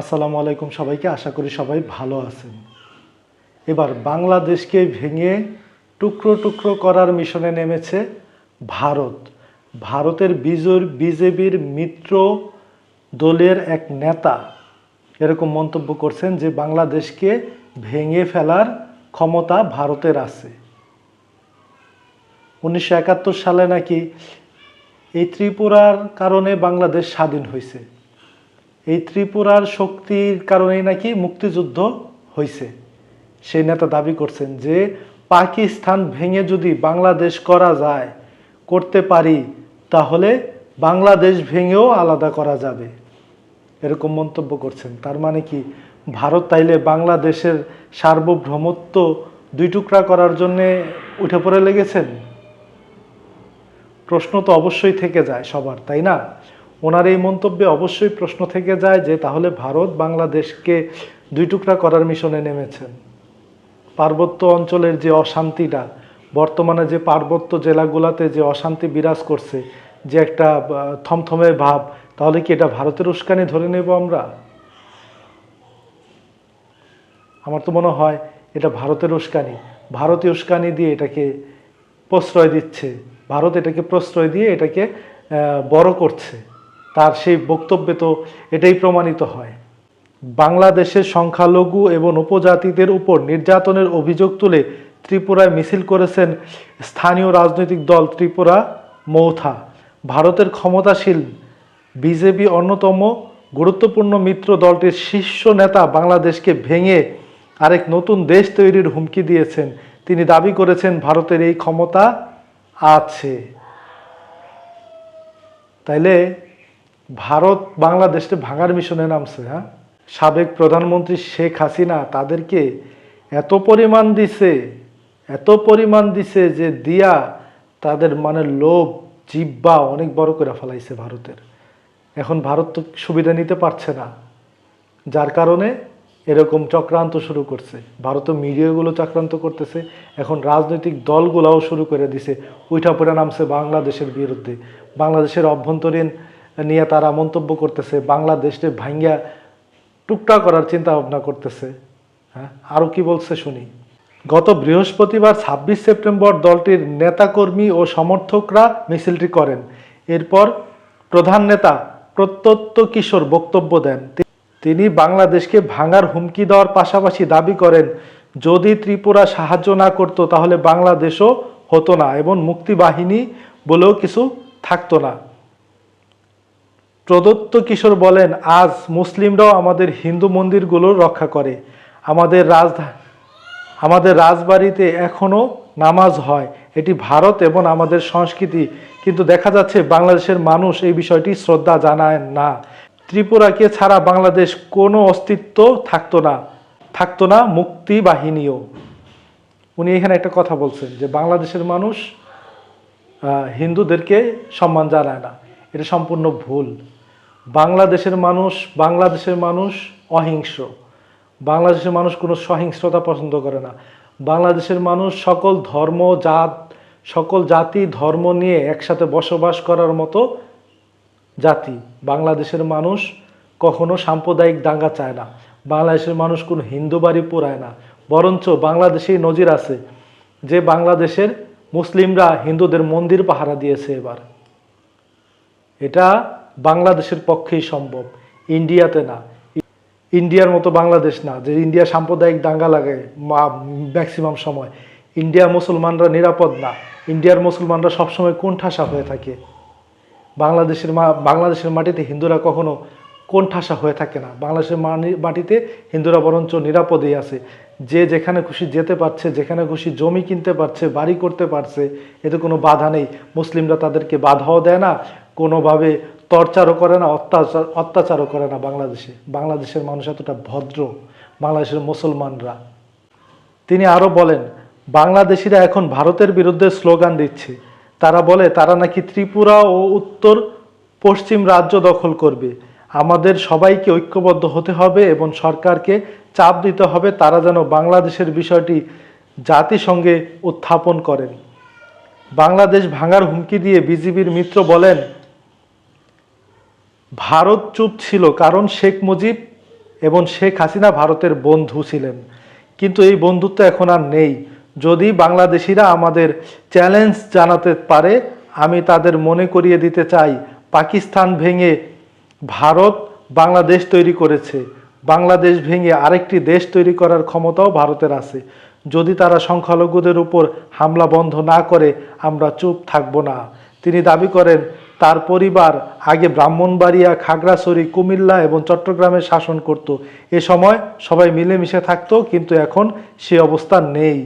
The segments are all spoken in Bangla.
আসসালামু আলাইকুম সবাইকে, আশা করি সবাই ভালো আছেন। এবার বাংলাদেশকে ভেঙে টুকরো টুকরো করার মিশনে নেমেছে ভারত। ভারতের বিজয় বিজেপির মিত্র দলের এক নেতা এরকম মন্তব্য করছেন যে বাংলাদেশকে ভেঙে ফেলার ক্ষমতা ভারতের আছে। উনিশশো একাত্তর সালে নাকি এই ত্রিপুরার কারণে বাংলাদেশ স্বাধীন হয়েছে। এই ত্রিপুরার শক্তির কারণেই নাকি মুক্তিযুদ্ধ হয়েছে সেই নেতা দাবি করছেন যে, পাকিস্তান ভেঙে যদি বাংলাদেশ করা যায়, করতে পারি, তাহলে বাংলাদেশ ভেঙেও আলাদা করা যাবে। এরকম মন্তব্য করছেন। তার মানে কি, ভারত তাইলে বাংলাদেশের সার্বভৌমত্ব দুই টুকরা করার জন্যে উঠে পড়ে লেগেছেন? প্রশ্ন তো অবশ্যই থেকে যায় সবার, তাই না? ওনার এই মন্তব্যে অবশ্যই প্রশ্ন থেকে যায় যে, তাহলে ভারত বাংলাদেশকে দুই টুকরা করার মিশনে নেমেছেন পার্বত্য অঞ্চলের যে অশান্তিটা, বর্তমানে যে পার্বত্য জেলাগুলোতে যে অশান্তি বিরাজ করছে, যে একটা থমথমে ভাব, তাহলে কি এটা ভারতের উস্কানি ধরে নেব আমরা? আমার তো মনে হয় এটা ভারতের উস্কানি। ভারতীয় উস্কানি দিয়ে এটাকে প্রশ্রয় দিচ্ছে। ভারত এটাকে প্রশ্রয় দিয়ে এটাকে বড় করছে। তার সেই বক্তব্যে তো এটাই প্রমাণিত হয়। বাংলাদেশের সংখ্যালঘু এবং উপজাতিদের উপর নির্যাতনের অভিযোগ তুলে ত্রিপুরায় মিছিল করেছেন স্থানীয় রাজনৈতিক দল ত্রিপুরা মৌথা। ভারতের ক্ষমতাশীল বিজেপি অন্যতম গুরুত্বপূর্ণ মিত্র দলটির শীর্ষ নেতা বাংলাদেশকে ভেঙে আরেক নতুন দেশ তৈরির হুমকি দিয়েছেন। তিনি দাবি করেছেন ভারতের এই ক্ষমতা আছে। তাইলে ভারত বাংলাদেশকে ভাঙার মিশনে নামছে হ্যাঁ? সাবেক প্রধানমন্ত্রী শেখ হাসিনা তাদেরকে এত পরিমাণ দিছে, এত পরিমাণ দিছে যে দিয়া তাদের মানে লোভ জিব্বা অনেক বড় করে ফেলাইছে ভারতের। এখন ভারত তো সুবিধা নিতে পারছে না, যার কারণে এরকম চক্রান্ত শুরু করছে। ভারতীয় মিডিয়াগুলো চক্রান্ত করতেছে, এখন রাজনৈতিক দলগুলাও শুরু করে দিছে পড়ে নামছে বাংলাদেশের বিরুদ্ধে। বাংলাদেশের অভ্যন্তরীণ নিয়ে তারা মন্তব্য করতেছে, বাংলাদেশকে ভাঙ্গা টুকটা করার চিন্তা ভাবনা করতেছে। হ্যাঁ আরও কি বলছে শুনি। গত বৃহস্পতিবার ছাব্বিশ সেপ্টেম্বর দলটির নেতাকর্মী ও সমর্থকরা মিছিলটি করেন। এরপর প্রধান নেতা প্রত্যত্ত কিশোর বক্তব্য দেন। তিনি বাংলাদেশকে ভাঙার হুমকি দেওয়ার পাশাপাশি দাবি করেন, যদি ত্রিপুরা সাহায্য না করত তাহলে বাংলাদেশও হতো না এবং মুক্তিবাহিনী বলেও কিছু থাকতো না। প্রদত্ত কিশোর বলেন, আজ মুসলিমরাও আমাদের হিন্দু মন্দিরগুলো রক্ষা করে। আমাদের রাজধা, আমাদের রাজবাড়িতে এখনও নামাজ হয়। এটি ভারত এবং আমাদের সংস্কৃতি। কিন্তু দেখা যাচ্ছে বাংলাদেশের মানুষ এই বিষয়টি শ্রদ্ধা জানায় না। ত্রিপুরাকে ছাড়া বাংলাদেশ কোনো অস্তিত্ব থাকতো না থাকতো না মুক্তি বাহিনীও। উনি এখানে একটা কথা বলছেন যে, বাংলাদেশের মানুষ হিন্দুদেরকে সম্মান জানায় না। এটা সম্পূর্ণ ভুল। বাংলাদেশের মানুষ বাংলাদেশের মানুষ অহিংস বাংলাদেশের মানুষ কোনো সহিংসতা পছন্দ করে না। বাংলাদেশের মানুষ সকল ধর্ম, জাত, সকল জাতি, ধর্ম নিয়ে একসাথে বসবাস করার মতো জাতি। বাংলাদেশের মানুষ কখনো সাম্প্রদায়িক দাঙ্গা চায় না। বাংলাদেশের মানুষ কোনো হিন্দু বাড়ি পোড়ায় না। বরঞ্চ বাংলাদেশেই নজির আছে যে বাংলাদেশের মুসলিমরা হিন্দুদের মন্দির পাহারা দিয়েছে এবার। এটা বাংলাদেশের পক্ষেই সম্ভব। ইন্ডিয়াতে না। ইন্ডিয়ার মতো বাংলাদেশ না, যে ইন্ডিয়া সাম্প্রদায়িক দাঙ্গা লাগে ম্যাক্সিমাম সময়। ইন্ডিয়া মুসলমানরা নিরাপদ না। ইন্ডিয়ার মুসলমানরা সবসময় কোণঠাসা হয়ে থাকে। বাংলাদেশের মা, বাংলাদেশের মাটিতে হিন্দুরা কখনো কোণঠাসা হয়ে থাকে না। বাংলাদেশের মাটিতে হিন্দুরা বরঞ্চ নিরাপদেই আছে। যে যেখানে খুশি যেতে পারছে, যেখানে খুশি জমি কিনতে পারছে, বাড়ি করতে পারছে, এতে কোনো বাধা নেই। মুসলিমরা তাদেরকে বাধাও দেয় না কোনোভাবে টর্চারও করে না, অত্যাচার, অত্যাচারও করে না বাংলাদেশে। বাংলাদেশের মানুষ এতটা ভদ্র, বাংলাদেশের মুসলমানরা। তিনি আরও বলেন, বাংলাদেশিরা এখন ভারতের বিরুদ্ধে স্লোগান দিচ্ছে। তারা বলে, তারা নাকি ত্রিপুরা ও উত্তর পশ্চিম রাজ্য দখল করবে। আমাদের সবাইকে ঐক্যবদ্ধ হতে হবে এবং সরকারকে চাপ দিতে হবে। তারা যেন বাংলাদেশের বিষয়টি জাতিসংঘে উত্থাপন করেন। বাংলাদেশ ভাঙার হুমকি দিয়ে বিজিবির মিত্র বলেন ভারত চুপ ছিল কারণ শেখ মুজিব এবং শেখ হাসিনা ভারতের বন্ধু ছিলেন। কিন্তু এই বন্ধুত্ব এখন আর নেই। যদি বাংলাদেশিরা আমাদের চ্যালেঞ্জ জানাতে পারে, আমি তাদের মনে করিয়ে দিতে চাই, পাকিস্তান ভেঙে ভারত বাংলাদেশ তৈরি করেছে। বাংলাদেশ ভেঙে আরেকটি দেশ তৈরি করার ক্ষমতাও ভারতের আছে। যদি তারা সংখ্যালঘুদের উপর হামলা বন্ধ না করে, আমরা চুপ থাকব না। তিনি দাবি করেন তার পরিবার আগে ব্রাহ্মণবাড়িয়া, খাগড়াছড়ি, কুমিল্লা এবং চট্টগ্রামে শাসন করত। এ সময় সবাই মিলেমিশে থাকতো, কিন্তু এখন সে অবস্থা নেই।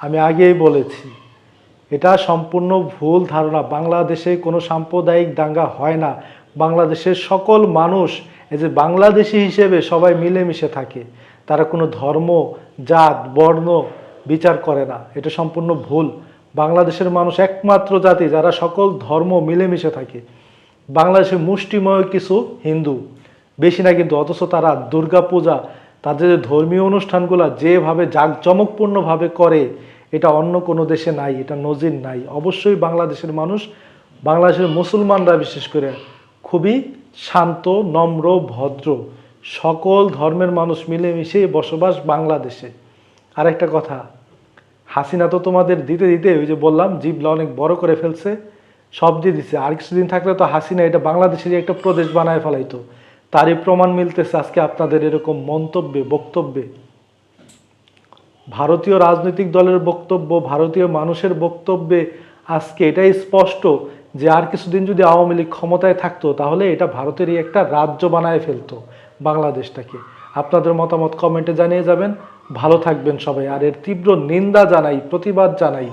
আমি আগেই বলেছি, এটা সম্পূর্ণ ভুল ধারণা। বাংলাদেশে কোনো সাম্প্রদায়িক দাঙ্গা হয় না। বাংলাদেশের সকল মানুষ এই যে বাংলাদেশি হিসেবে সবাই মিলেমিশে থাকে। তারা কোনো ধর্ম, জাত, বর্ণ বিচার করে না। এটা সম্পূর্ণ ভুল। বাংলাদেশের মানুষ একমাত্র জাতি যারা সকল ধর্ম মিলেমিশে থাকে। বাংলাদেশে মুষ্টিময় কিছু হিন্দু। বেশি না কিন্তু, অথচ তারা দুর্গা পূজা তাদের যে ধর্মীয় অনুষ্ঠানগুলো যেভাবে জাঁকজমকপূর্ণভাবে করে, এটা অন্য কোনো দেশে নাই, এটা নজির নাই। অবশ্যই বাংলাদেশের মানুষ, বাংলাদেশের মুসলমানরা বিশেষ করে খুবই শান্ত, নম্র, ভদ্র। সকল ধর্মের মানুষ মিলেমিশে বসবাস বাংলাদেশে। আরেকটা কথা হাসিনা তো তোমাদের দিতে দিতে ওই যে বললাম, জিবলা অনেক বড় করে ফেলছে, সব দিয়ে দিছে। আর কিছুদিন থাকলে তো হাসিনা এটা বাংলাদেশের একটা প্রদেশ বানায় ফেলাইতো। তারই প্রমাণ মিলতেছে আজকে আপনাদের এরকম মন্তব্যে, বক্তব্যে। ভারতীয় রাজনৈতিক দলের বক্তব্য, ভারতীয় মানুষের বক্তব্যে আজকে এটাই স্পষ্ট যে আর কিছুদিন যদি আওয়ামী লীগ ক্ষমতায় থাকতো, তাহলে এটা ভারতেরই একটা রাজ্য বানায় ফেলতো বাংলাদেশটাকে। আপনাদের মতামত কমেন্টে জানিয়ে যাবেন। ভালো থাকবেন সবাই। আর এর তীব্র নিন্দা জানাই প্রতিবাদ জানাই।